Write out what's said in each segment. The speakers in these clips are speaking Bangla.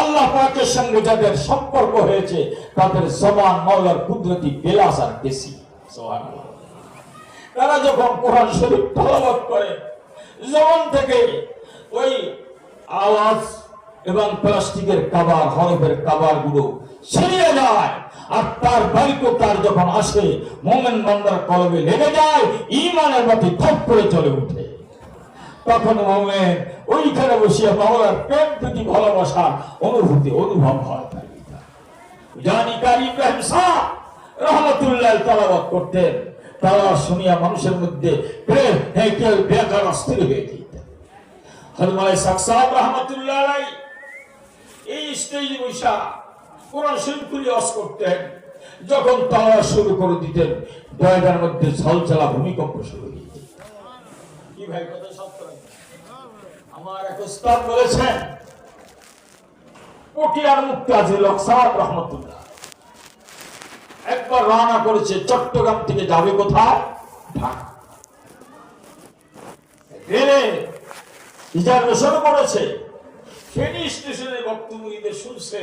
আল্লাহ পাকের সঙ্গে যাদের সম্পর্ক হয়েছে, তাদের সমান মৌলার কুদরতি বিলাস আর বেশি। তারা যখন কোরআন শরীফ তলাবাত করে জবান থেকে ওই আওয়াজ এবং প্লাস্টিকের কাবার, হরফের কাবারগুলো ছিঁড়ে যায়, আর তার বাড়িতে তার যখন আসে, মোমেন বান্দার কলবে লেগে যায় ইমানের বাতি থপ করে চলে উঠে তখন মোমেন ওইখানে বসিয়ে মাওলার প্রেম প্রীতি ভালোবাসার অনুভূতি, অনুভব হয়। জানি কারি রহমতুল্লাহ তালাবাদ করতেন। তারা শুনিয়া মানুষের মধ্যে প্রেম হ্যাঁ কেউ বেকার, অস্থির হয়ে রহমতুল্লাহ এই স্টেজে বৈশা কোরআন অস করতেন। যখন তারা শুরু করে দিতেন দয়াটার মধ্যে ভূমিকম্প শুরু হয়ে যেত। কি ভাই, কথা? আমার এক উস্তাদ বলেছেন পটিয়ার মুক্তি আছে লকসাদ রহমতুল্লাহ। একবার রওনা করেছে চট্টগ্রাম থেকে, যাবে কোথায়? রিজার্ভেশন করেছে। ফেনী স্টেশনে বক্তব্যদের শুনছে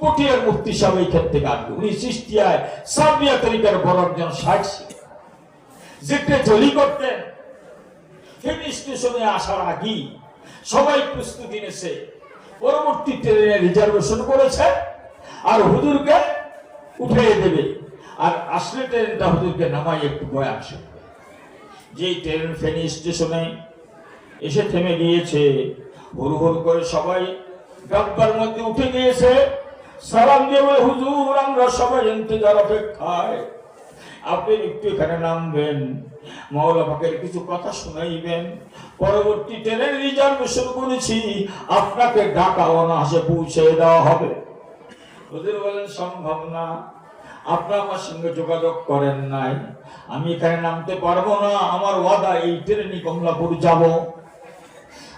পটিয়ার মুক্তি সাহেব এইখান থেকে আসবে উনি সৃষ্টিয়ায় সাবিয়া তরিকার বড় একজন সাক্ষী যেতে জলি করতেন। ফেনী স্টেশনে আসার আগেই সবাই প্রস্তুতি নিয়েছে। পরবর্তী ট্রেনে রিজার্ভেশন করেছে আর হুজুরকে উঠিয়ে দেবে। আর আসলে ট্রেনটা হুজুরকে নামাই একটু বয়ান আসে। যেই ট্রেন, ফেনী স্টেশনে এসে থেমে গিয়েছে। হুড় হুড় করে সবাই ডাব্বার মধ্যে উঠে গিয়েছে। সালাম দিয়ে হুজুর, আমরা সবাই ইন্তজার অপেক্ষায়। আপনি একটু এখানে নামবেন। মাওলা কিছু কথা শুনাইবেন। পরবর্তী ট্রেনের রিজার্ভেশন করেছি। আপনাকে ঢাকা পৌঁছে দেওয়া হবে। ওদের বলেন, সম্ভব না। আপনার আমার সঙ্গে যোগাযোগ করেন নাই। আমি এখানে নামতে পারব না। আমার ওয়াদা, এই কমলাপুর যাব।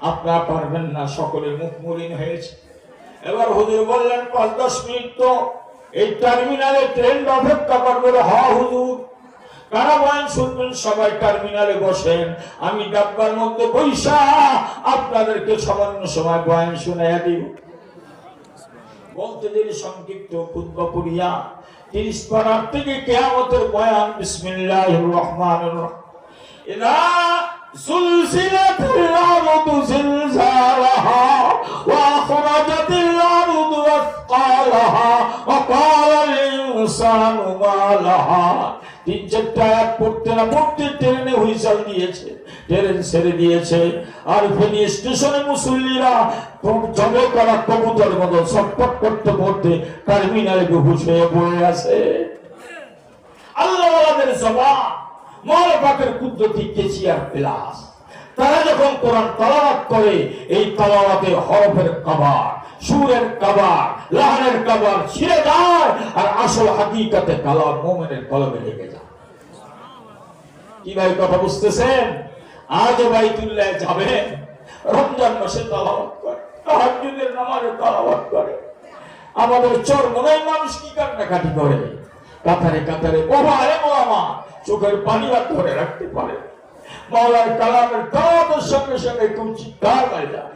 আপনারা পারবেন না সকলের মুখ মলিন হয়েছে। এবার হুজুর বললেন, পাঁচ দশ মিনিট তো এই টার্মিনালে ট্রেন অপেক্ষা করবে হ হুজুর। কারা বয়ান শুনবেন সবাই টার্মিনালে বসেন আমি ডাব্বার মধ্যে বৈশা আপনাদেরকে সামান্য সময় বয়ান শুনে দিব বলতে দেরি সংক্ষিপ্ত খুদ্া পড়িয়া তিরিশ পারার থেকে কেয়ামতের বয়ান বিসমিল্লাহ রহমান ইদা زلزلت الأرض زلزالها وأخرجت الأرض أثقالها وقال الإنسان ما لها তিন চারটা আয়াত পড়তে না পড়তে ট্রেনে হুইসেল দিয়েছে ট্রেন ছেড়ে দিয়েছে। আর ফেনি স্টেশনে মুসল্লিরা জবে করা কবুতর মতো ছটপট করতে পড়তে টার্মিনালে বেহুশ হয়ে পড়ে আছে। কেচিয়ার প্লাস তারা যখন কোরআন তালাওয়াত করে, এই তালাওয়াতে হরফের কাবার সুরের কাবার, লাহানের কাবার ছিঁড়ে যায় আর আসল হাকিকাতে কালাম মোমেনের কলমে লেগে যায়। কি ভাই কথা বুঝতেছেন? আজ বাইতুল্লাহ যাবেন রমজান মাসে তালাওয়াত করে, তাহাজ্জুদের নামাজে তালাওয়াত করে। আমাদের চর মনে মানুষ কি কান্নাকাটি করে? কাতারে কাতারে ওভারে মোলামা চোখের পানি আর ধরে রাখতে পারে মাওলার কালামের তাওয়াতের সঙ্গে সঙ্গে কেউ চিৎকার করে যায়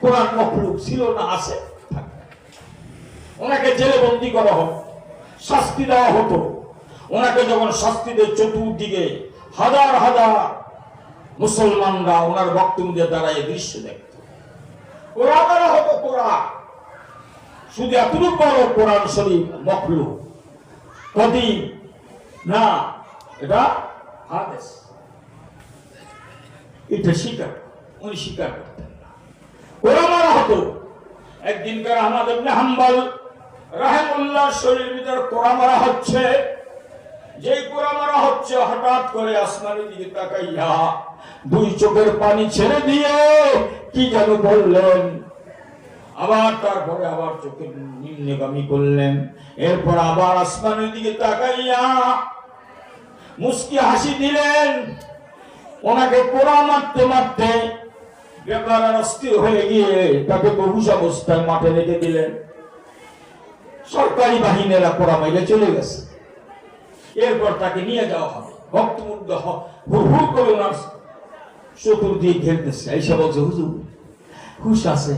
কোরআন মখলুক ছিল না, আছে ওনাকে জেলে বন্দি করা শাস্তি দেওয়া হতো। ওনাকে যখন শাস্তি চতুর্দিকে, হাজার হাজার মুসলমানরা ওনার বক্তব্যে দাঁড়ায় দৃশ্য দেখত। কোরআন দ্বারা হতো কোরআন। শুধু এতটুকু বড় কোরআন শরীফ মখলু কদিম না, এটা হাদেশ এটা স্বীকার। উনি স্বীকার করতেন। না মারা হতো। একদিনকার আহমদ ইবনে হাম্বল রাহিমুল্লাহ শরীর ভিতর কোরআন মারা হচ্ছে। যেই কোরআন মারা হচ্ছে, হঠাৎ করে আসমানের দিকে তাকাইয়া দুই চোখের পানি ছেড়ে দিয়ে কি যেন বললেন। আবার তারপরে আবার চোখের নিম্নগামী করলেন। এরপর আবার আসমানের দিকে তাকাইয়া মুস্কি হাসি দিলেন। ওনাকে কোড়া মারতে মারতে সরকারি বাহিনীরা মাইলে চলে গেছে। এরপর তাকে নিয়ে যাওয়া হবে। ভক্তমুগ্ধ চতুর্দিক ঘেরতেছে। এইসব বলছে, হুজুর আছে।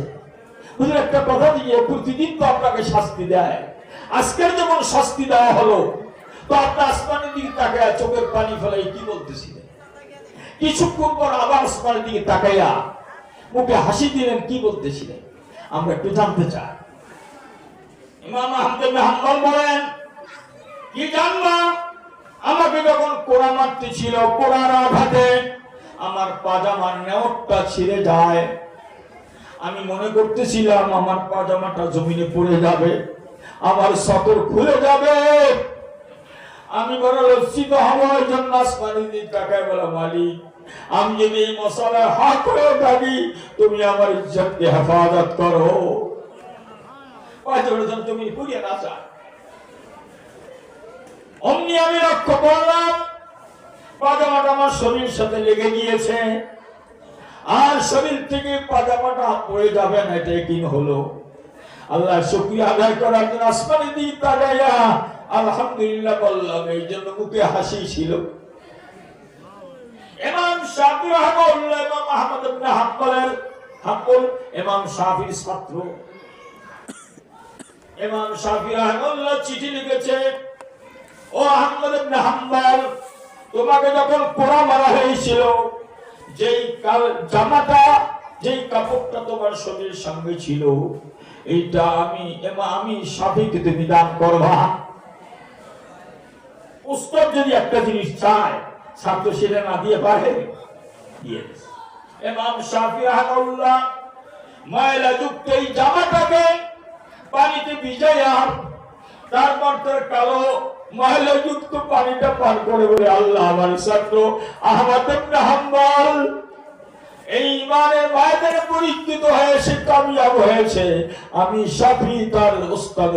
হুজুর, একটা কথা দিয়ে প্রতিদিন তো আপনাকে শাস্তি দেয়। আজকের যেমন শাস্তি দেওয়া হলো, তো আপনার আসমানের দিকে তাকায় চোখের পানি ফেলাই কি বলতেছিলেন? কিছুক্ষণ পর আবার আসমানের দিকে তাকাইয়া মুখে হাসি দিলেন, কি বলতেছিলেন? আমরা একটু জানতে চাই। ইমাম আহমদ হাম্বল বলেন, কি জানবা? আমাকে যখন কোরআন মারতে ছিল কোরআন আঘাতে আমার পাজামার নেওয়ারটা ছিঁড়ে যায়। আমি মনে করতেছিলাম, আমার পাজামাটা জমিনে পড়ে যাবে, আমার সতর খুলে যাবে। আমি বড় লজ্জিত হওয়ার জন্য আসমানি তাকায় বলা মালিক আমি যদি এই মশলায় হাত থাকি, তুমি আমার ইজ্জতকে হেফাজত করো। তুমি পুড়িয়ে না চায় অমনি আমি লক্ষ্য করলাম, পাজামাটা আমার শরীর সাথে লেগে গিয়েছে। আর শরীর থেকে পাজামাটা পড়ে যাবে না এটা কিন হলো। আল্লাহ শুক্রিয়া আদায় করার জন্য আসমানি দিক তাকাইয়া আলহামদুলিল্লাহ বললাম, এই জন্য মুখে হাসি ছিল। ইমাম শাফি আহমদ ছাত্র চিঠি লিখেছে, ও আহমদ তোমাকে যখন পোড়া মারা হয়েছিল, যেই জামাটা, যেই কাপড়টা তোমার শরীরের সঙ্গে ছিল, এইটা আমি, এমা, আমি সাফিকে তুমি দান করবা উস্তাদ যদি একটা জিনিস চায় ছাত্র সেটা না দিয়ে পারে। ইমাম শাফি ময়লা যুক্ত এই জামাটাকে পানিতে ভিজাইয়া তারপর তার কালো ময়লা যুক্ত পানিটা পান করে বলে, আল্লাহ আমার ছাত্র আহমদ হাম্বল, এই ইমানের মায়েদের পরীক্ষিত হয়েছে কামিয়াব হয়েছে। আমি সাফি তার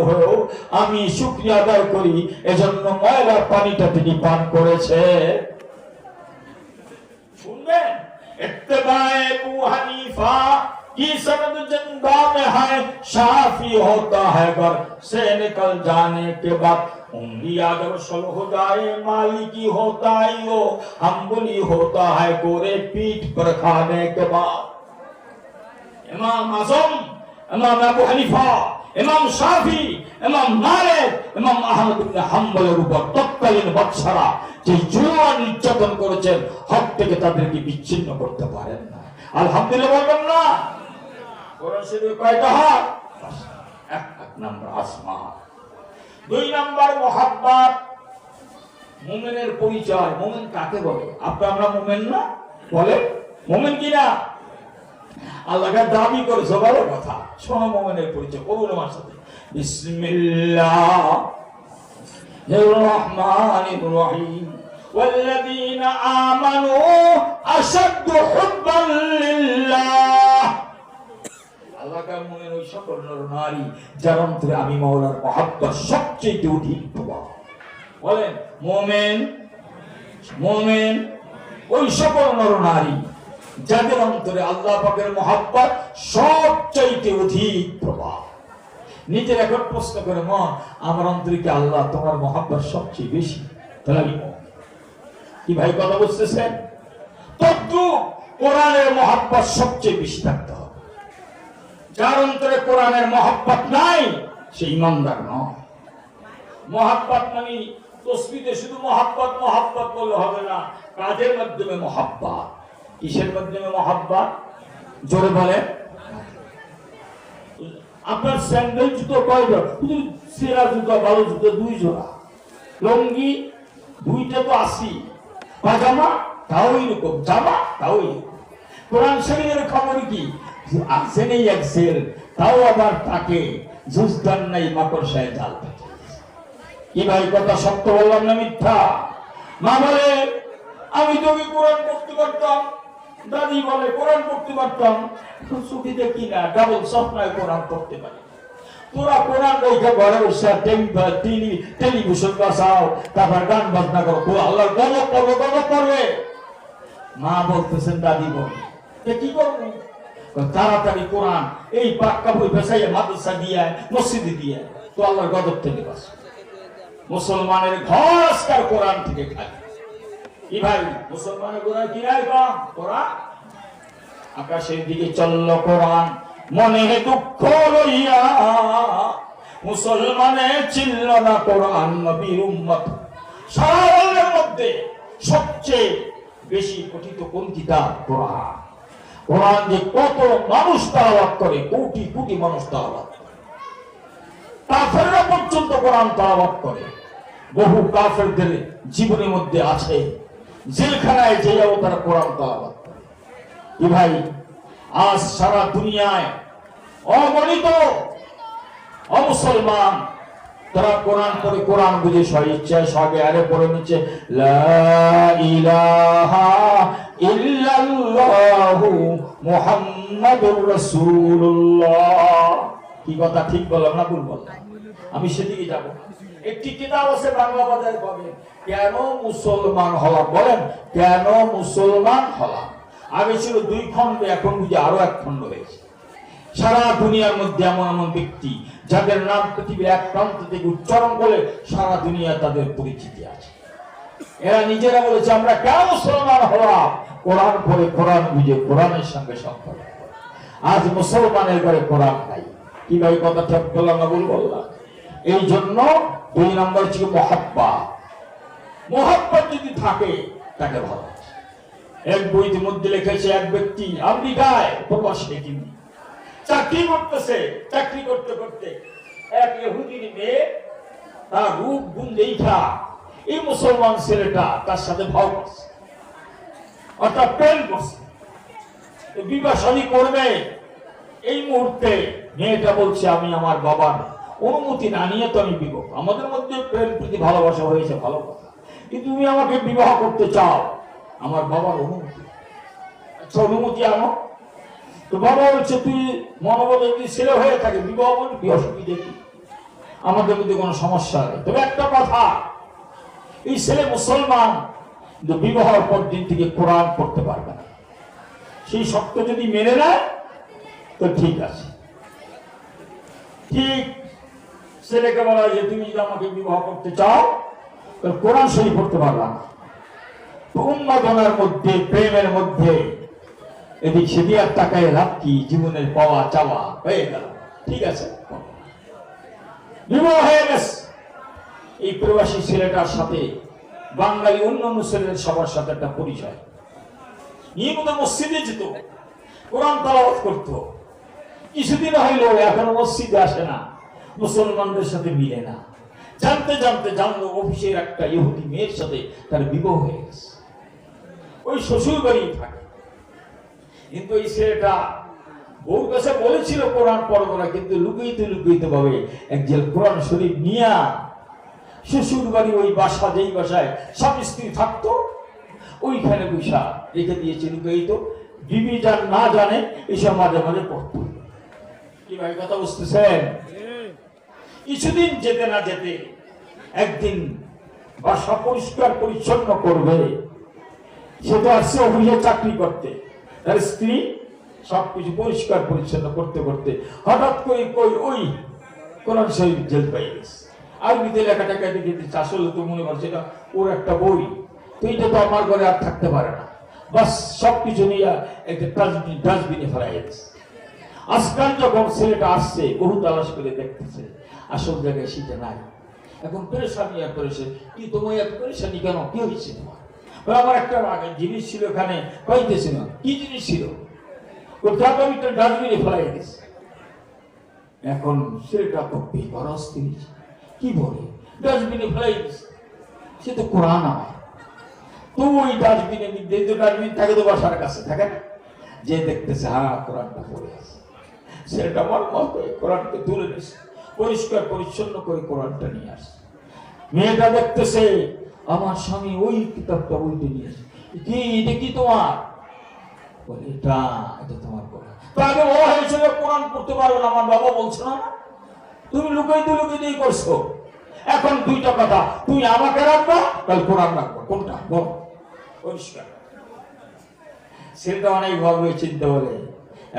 হয়েও আমি শুক্রিয়া আদায় করি। এজন্য ময়লা পানিটা তিনি পান করেছে। दें इत्तबाए अबू हनीफा की सनद जिंदा में है शाफी होता है गर से निकल जाने के बाद उंगली अगर सल हो जाए मालिकी होता ही हो हम्बुली होता है गोरे पीठ पर खाने के बाद इमाम आजम इमाम अबू हनीफा ইমাম শাফি, ইমাম মালিক, ইমাম আহমদ ইবনে হাম্বলের উপর তৎকালীন বাদশারা যে জুয়া নির্যাতন করেছেন, হক থেকে তাদেরকে বিচ্ছিন্ন করতে পারেন না। আলহামদুলিল্লাহ বলবেন না। কোরআন শরীফে কয়টা হক? এক এক নাম্বার আসমা। দুই নাম্বার মোহাব্বত। মুমিনের পরিচয়, মুমিন কাকে বলে? আপনি আমরা মুমিন না? বলে? মুমিন কি না আল্লাহকে দাবি করেছে বড় কথা শোনো মোমেনের পরিচয় করুন আমার সাথে বিসমিল্লাহ الرحمن الرحيم والذين آمنوا أشد حبا لله আল্লাহকে মনের ওই সকল নর নারী যার অন্তরে আমি মাওলার মহাব্বত সবচেয়ে অধিক প্রভাব বলেন মোমেন মোমেন ওই সকল নর নারী যাদের অন্তরে আল্লাহ পাকের মহাব্বত সবচাইতে অধিক প্রভাব। নিজের এখন প্রশ্ন করে মন আমার অন্তরে কি আল্লাহ তোমার মহাব্বত সবচেয়ে বেশি? তাহলে। কি ভাই কথা বুঝতেছেন তদ্রু কোরআনের মহাব্বত সবচেয়ে বেশি থাকতে হবে। যার অন্তরে কোরআনের মহাব্বত নাই, সে ইমানদার নয়। মহাব্বত মানে তসবিতে শুধু মহাব্বত মহাব্বত বললে হবে না, কাজের মাধ্যমে মহাব্বত। কিসের মাধ্যমে মহাব্বত জোরে বলে। আপনার স্যান্ডেল জুতো কয় শুধু সেরা জুতো, ভালো জুতো দুই জোড়া লঙ্গি দুইটা তো আসি পাজামা, তাও এরকম। জামা, তাও কোরআন শরীরের খবর কি? আছে নেই এক সেল তাও আবার তাকে জুজদান নাই, মাকড়সায় জাল কি ভাই, কথা সত্য বললাম না মিথ্যা? মা বলে আমি তোকে কোরআন পড়তে পারতাম দাদি বলে, কোরআন পড়তে পারতাম চোখে দেখি না ডাবল স্বপ্নায় কোরআন পড়তে পারি। তোরা কোরআন রেখে ঘরে টিভি টেলিভিশন বাসাও, তারপর গান বাজনা করো। তো আল্লাহর গজব করব, গজব করবে। মা বলতেছেন, দাদি বল কি করব? তাড়াতাড়ি কোরআন, এই পাক্কা বই পেশাইয়া মাদ্রাসা দিয়ে মসজিদে দিয়ে তো আল্লাহর গজব থেকে বাস মুসলমানের ঘরস্কার কোরআন থেকে খায় কি ভাই? আকাশের দিকে চলল কোরআন। মনে দুঃখ লইয়া মুসলমানে চিনল না কোরআন নবীর উম্মত। সারা মধ্যে সবচেয়ে বেশি পঠিত কোন কিতাব কোরআন। কোরআন যে কত মানুষ তালাবাদ করে, কোটি কোটি মানুষ তালাবাদ করে। কাফেররা পর্যন্ত কোরআন তালাবাদ করে। বহু কাফেরদের জীবনের মধ্যে আছে। জেলখানায় যেও তারা কোরআন তালাবাদ কি ভাই, আজ সারা দুনিয়ায় অগণিত অমুসলমান তারা কোরআন করে কোরআন বুঝে স্বইচ্ছায় সবে আরে পড়ে নিচ্ছে কি কথা, ঠিক বললাম না ভুল বললাম? আমি সেদিকে যাব একটি কিতাব আছে বাংলা বাজারে পাবেন। কেন মুসলমান হলাম? বলেন, কেন মুসলমান হলাম? আগে ছিল দুই খণ্ড, এখন বুঝে আরও এক খণ্ড হয়েছে। সারা দুনিয়ার মধ্যে এমন এমন ব্যক্তি, যাদের নাম পৃথিবীর এক প্রান্ত থেকে উচ্চারণ করে সারা দুনিয়া তাদের পরিচিতি আছে। এরা নিজেরা বলেছে, আমরা কেন মুসলমান হলাম? কোরআন পড়ে কোরআন বুঝে, কোরআনের সঙ্গে সম্পর্ক করে। আজ মুসলমানের ঘরে কোরআন নাই। কি ভাই কথা ঠিক বললাম না ভুল এই জন্য দুই নম্বর ছিল মহাব্বা। মহাব্বত যদি থাকে, তাকে ভালো। এক বইতে মধ্যে লিখেছে এক ব্যক্তি আমেরিকায় প্রবাসী তিনি চাকরি করতেছে, চাকরি করতে করতে এক ইহুদির মেয়ে তার রূপ, গুণ দেখা এই মুসলমান ছেলেটা তার সাথে ভাব করছে। অর্থাৎ প্রেম করছে। বিবাহ করবে। এই মুহূর্তে মেয়েটা বলছে, আমি আমার বাবার অনুমতি না নিয়ে তো আমি বিবাহ আমাদের মধ্যে প্রেম প্রীতি, ভালোবাসা হয়েছে, ভালো কথা। কিন্তু তুমি আমাকে বিবাহ করতে চাও, আমার বাবার অনুমতি। আচ্ছা অনুমতি আনো। তো বাবা বলছে, তুই মনোবল যদি ছেলে হয়ে থাকে, বিবাহ করবি অসুবিধে কি আমাদের মধ্যে কোনো সমস্যা নেই। তবে একটা কথা, এই ছেলে মুসলমান, কিন্তু বিবাহের পর দিন থেকে কোরআন পড়তে পারবে না। সেই শর্ত যদি মেনে নেয়, তো ঠিক আছে। ঠিক ছেলেকে বলা যে, তুমি যদি আমাকে বিবাহ করতে চাও, তাহলে কোরআন শরীফ পড়তে পারবা না। উন্মাদনার মধ্যে, প্রেমের মধ্যে এদিক সেদিক আর টাকায় লাভ কি? জীবনের পাওয়া চাওয়া হয়ে গেল। ঠিক আছে? বিবাহ হয়ে গেছে। এই প্রবাসী ছেলেটার সাথে বাঙালি অন্যান্য ছেলের সবার সাথে একটা পরিচয়। নিয়মিত মসজিদে যেত, কোরআন তালাবাত করত। কিছুদিন হইল, এখন মসজিদে আসে না। মুসলমানদের সাথে মিলে না। জানতে জানতে জানলো অফিসের একটা ইহুদি মেয়ের সাথে তার বিবাহ হয়ে গেছে। ওই শ্বশুর বাড়ি থাকে। কিন্তু এই ছেলেটা বউর কাছে বলেছিল কোরআন পড়ব না কিন্তু লুকিয়ে লুকিয়ে ভাবে একজন কোরআন শরীফ নিয়া শ্বশুর বাড়ি ওই বাসা, যেই বাসায় স্বামী স্ত্রী থাকতো, ওইখানে বৈশা রেখে দিয়েছে, লুকিয়ে বিবি যার না জানে এসব মাঝে মাঝে পড়তো। কি ভাই, কথা বুঝতেছেন? কিছুদিন যেতে না যেতে একদিন বাসা পরিষ্কার পরিচ্ছন্ন করবে। সে তো আসছে অফিসে চাকরি করতে। তার স্ত্রী সবকিছু পরিষ্কার পরিচ্ছন্ন করতে করতে হঠাৎ করে কই, ওই, কোরআন শরীফ জেল পাই গেছে। আরবিতে লেখাটাকে দিচ্ছে আসলে তো মনে করছে এটা ওর একটা বই। তো এটা তো আমার ঘরে আর থাকতে পারে না। বাস সবকিছু নিয়ে একটা ডাস্টবিন ডাস্টবিনে ফেলাই গেছে। আজকাল যখন ছেলেটা আসছে, বহু তালাশ করে দেখতেছে। আসল জায়গায় সেটা নাই। এখন পেরেশানি আর পেরেছে কি তোমার এত পেরেশানি কেন? কি হয়েছে তোমার? আমার একটা আগে জিনিস ছিল এখানে। পাইতেছি না কি জিনিস ছিল? কোথাও আমি একটা ডাস্টবিনে ফেলাই গেছে এখন ছেলেটা তো বেকার অস্থির। কি বলে? ডাস্টবিনে ফেলাই গেছে সে তো কোরআন আমার। তো ওই ডাস্টবিনে ডাস্টবিন থাকে তো বাসার কাছে থাকে না। যে দেখতেছে হ্যাঁ কোরআনটা পড়ে আছে। ছেলেটা আমার মত কোরআনকে তুলে নিছে পরিষ্কার, পরিচ্ছন্ন করে কোরআনটা নিয়ে আসে মেয়েটা দেখতেছে, আমার স্বামী ওই কিতাবটা বইতে নিয়ে আসে কি, এটা কি তোমার? বলে, এটা এটা তোমার কোরআন তো আগে ও হয়েছিল, কোরআন পড়তে পারবে না, আমার বাবা বলছো না। তুমি লুকাই দিয়ে লুকাই দিয়ে করছ। এখন দুইটা কথা, তুই আমাকে রাখবা, তাহলে কোরআন রাখবা। কোনটা? বল। পরিষ্কার। ছেলেটা অনেক ভাবে চিন্তা বলে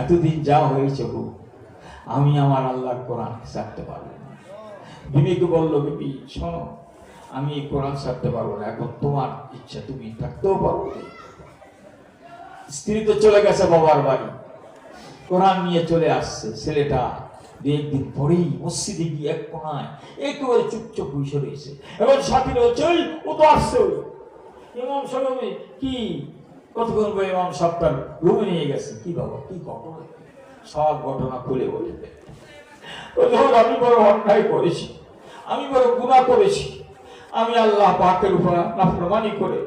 এতদিন যা হয়েছে গো। আমি আমার আল্লাহর কোরআন ছাড়তে পারব না। বিবেকে বলল, বিবি, শোনো, আমি কোরআন ছাড়তে পারব না। এখন তোমার ইচ্ছা, তুমি থাকতেও পারব স্ত্রী তো চলে গেছে বাবার বাড়ি। কোরআন নিয়ে চলে আসছে। ছেলেটা দু একদিন পরেই মসজিদে গিয়ে এক কোনায় একেবারে চুপচাপ বসে রয়েছে। এবার সাথী রয়েছে ওই, ও তো আসছে, ওই। ইমাম সাহেব কি? কতক্ষণ ইমাম সাহেব তার রুমে নিয়ে গেছে। কি বাবা, কি ঘটনা? সব ঘটনা খুলে বলে দেয়। ও ধর আমি বড় অন্যায় করেছি, আমি বড় গুণা করেছি, আমি আল্লাহ পাকের উপর নাফরমানি করে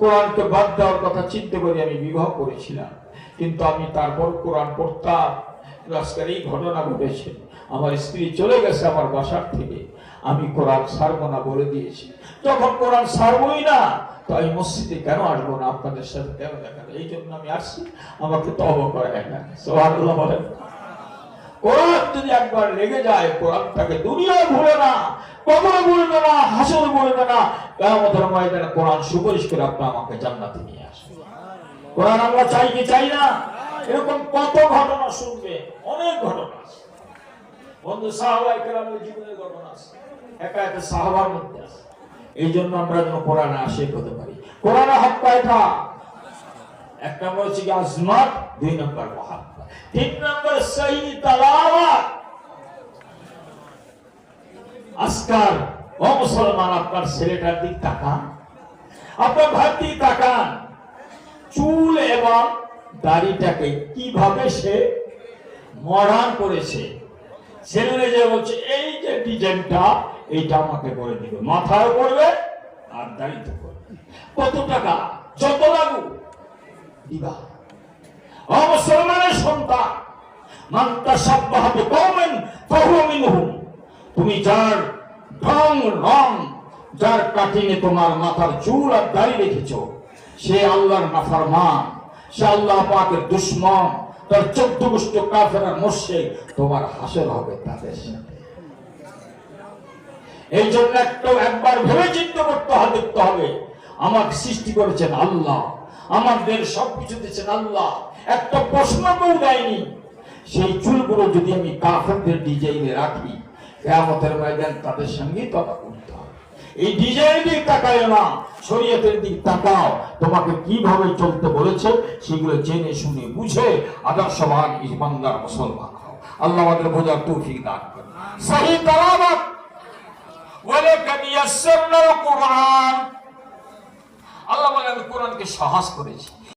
কোরআনকে বাদ দেওয়ার কথা চিন্তা করে আমি বিবাহ করেছিলাম। কিন্তু আমি তারপর কোরআন পড়তাম আজকের এই ঘটনা ঘটেছে। আমার স্ত্রী চলে গেছে আমার বাসার থেকে, আমি কোরআন সারবো না বলে দিয়েছি। যখন কোরআন সারবই না তো আমি মসজিদে কেন আসব না? আপনাদের সাথে কেন দেখা এই জন্য আমি আসছি। আমাকে তব করে একা বলেন। কোরআন যদি একবার লেগে যায় কোরআনটাকে দুনিয়ায় ভুলে না। কবরে ভুলবে না হাসর ভুলবে না। কেমতের ময়দানে কোরআন সুপারিশ করে আপনি আমাকে জান্নাতে নিয়ে আসবে কোরআন আমরা চাই কি চাই না? এরকম কত ঘটনা শুনবে? অনেক ঘটনা আছে। বন্ধু সাহাবাই কেরামের জীবনের ঘটনা আছে। একা একা সাহাবার মধ্যে আছে। এই জন্য আমরা যেন কোরআনে আশে হতে পারি। কোরআনে হক কয়টা এক নম্বর হচ্ছে কি আজমাত, দুই নম্বর মহাত্মা তিন নম্বর সহি তালাওয়াত। আজকাল, ও মুসলমান, আপনার ছেলেটার দিক তাকান। আপনার ভাই দিক তাকান। চুল এবং দাড়িটাকে কীভাবে সে মরান করেছে ছেলে যে বলছে, এই যে ডিজাইনটা, এইটা আমাকে করে দিবে। মাথায় করবে আর দাড়িতে করবে কত টাকা? যত লাগু দিবা। ও মুসলমানের সন্তান, মান তাসাব্বাহা বিকওমিন ফাহুয়া মিনহুম। তুমি যার ঢং, রং, যার কাটিনে তোমার মাথার চুল আর দাড়ি রেখেছ, সে আল্লাহর নাফরমান, সে আল্লাহ পাকের দুশ্মন তার চোদ্দ গোষ্ঠ কাফেরা মোর্শে তোমার হাসর হবে তাদের সাথে। এই জন্য একটা একবার ভেবে চিন্তা করতে হবে, দেখতে হবে, আমাকে সৃষ্টি করেছেন আল্লাহ, আমাদের সবকিছু দিয়েছেন আল্লাহ। একটা প্রশ্ন কেউ দেয়নি, সেই চুলগুলো যদি আমি কাফেরদের ডিজাইনে রাখি, কেয়ামতের ময়দান তাদের সঙ্গেই হবে এই ডিজাইনের দিক তাকায় না, শরীয়তের দিক তাকাও। তোমাকে কীভাবে চলতে বলেছে, সেগুলো জেনে শুনে বুঝে আদর্শবান ইমানদার মুসলমান আল্লাহ আমাদের বোঝার তৌফিক দান করুন। সহি তালাবাত ওয়ালাকাদ ইয়াসসারনা কুরআন আল্লাহ বলেন কুরআনকে সাহস করেছি।